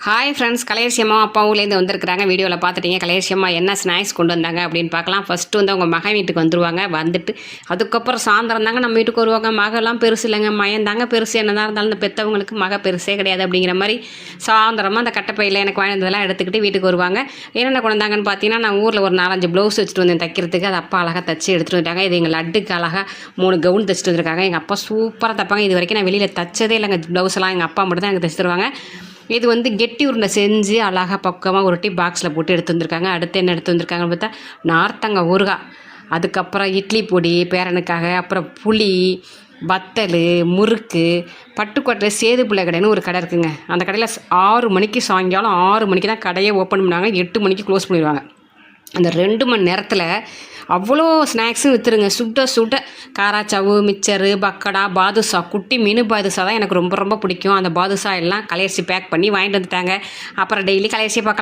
Hi friends கலையரசியம்மா அப்பாவுலேருந்து வந்திருக்கிறாங்க. வீடியோவில் பார்த்துட்டீங்க. கலையரசியம்மா என்ன ஸ்நாக்ஸ் கொண்டு வந்தாங்க அப்படின்னு பார்க்கலாம். ஃபஸ்ட்டு வந்து அவங்க மகன் வீட்டுக்கு வந்துருவாங்க. வந்துட்டு அதுக்கப்புறம் சாயந்தரம் தாங்க நம்ம வீட்டுக்கு வருவாங்க. மகெல்லாம் பெருசு இல்லைங்க. மயந்தாங்க பெருசு. என்னதான் இருந்தாலும் இந்த பெற்றவங்களுக்கு மக பெருசே கிடையாது அப்படிங்கிற மாதிரி சாயந்தரமாக அந்த கட்டப்பையில் எனக்கு வாங்கினதெல்லாம் எடுத்துக்கிட்டு வீட்டுக்கு வருவாங்க. என்னென்ன கொண்டு வந்தாங்கன்னு பார்த்தீங்கன்னா நான் ஊரில் ஒரு நாலஞ்சு ப்ளவுஸ் வச்சுட்டு வந்தேன் தைக்கிறதுக்கு. அது அப்பா அழகாக தச்சு எடுத்துகிட்டு வந்துட்டாங்க. இது எங்கள் லட்டுக்கு அழகாக மூணு கவுன் தைச்சிட்டு வந்திருக்காங்க. எங்கள் அப்பா சூப்பராக தைப்பாங்க. இது வரைக்கும் நான் வெளியில் தச்சதே இல்லைங்க. ப்ளவுஸ் எல்லாம் எங்கள் அப்பா மட்டும் தான் எனக்கு தைச்சு தருவாங்க. இது வந்து கெட்டி உருண்டை செஞ்சு அழகாக பக்கமாக உருட்டி பாக்ஸில் போட்டு எடுத்து வந்திருக்காங்க. அடுத்து என்ன எடுத்து வந்திருக்காங்கன்னு பார்த்தா நார்த்தங்க ஊறுகாய். அதுக்கப்புறம் இட்லி பொடி பேரனுக்காக அப்புறம் புளி வத்தல் முறுக்கு பட்டுக்கோட்டை சேது பிள்ளை கடைன்னு ஒரு கடை இருக்குங்க. அந்த கடையில் ஆறு மணிக்கு சாயங்காலம் ஆறு மணிக்கு தான் கடையை ஓப்பன் பண்ணாங்க. எட்டு மணிக்கு க்ளோஸ் பண்ணிடுவாங்க. அந்த ரெண்டு மணி நேரத்தில் அவ்வளோ ஸ்நாக்ஸும் விற்றுருங்க சுட்ட சுட்ட காராச்சாவு மிச்சரு பக்கடா பாதுஷா குட்டி மினு பாதுஷா தான் எனக்கு ரொம்ப ரொம்ப பிடிக்கும். அந்த பாதுஷா எல்லாம் கலையரிசி பேக் பண்ணி வாங்கிட்டு வந்துட்டாங்க. அப்புறம் டெய்லி கலையரிசி பார்க்கலாம்.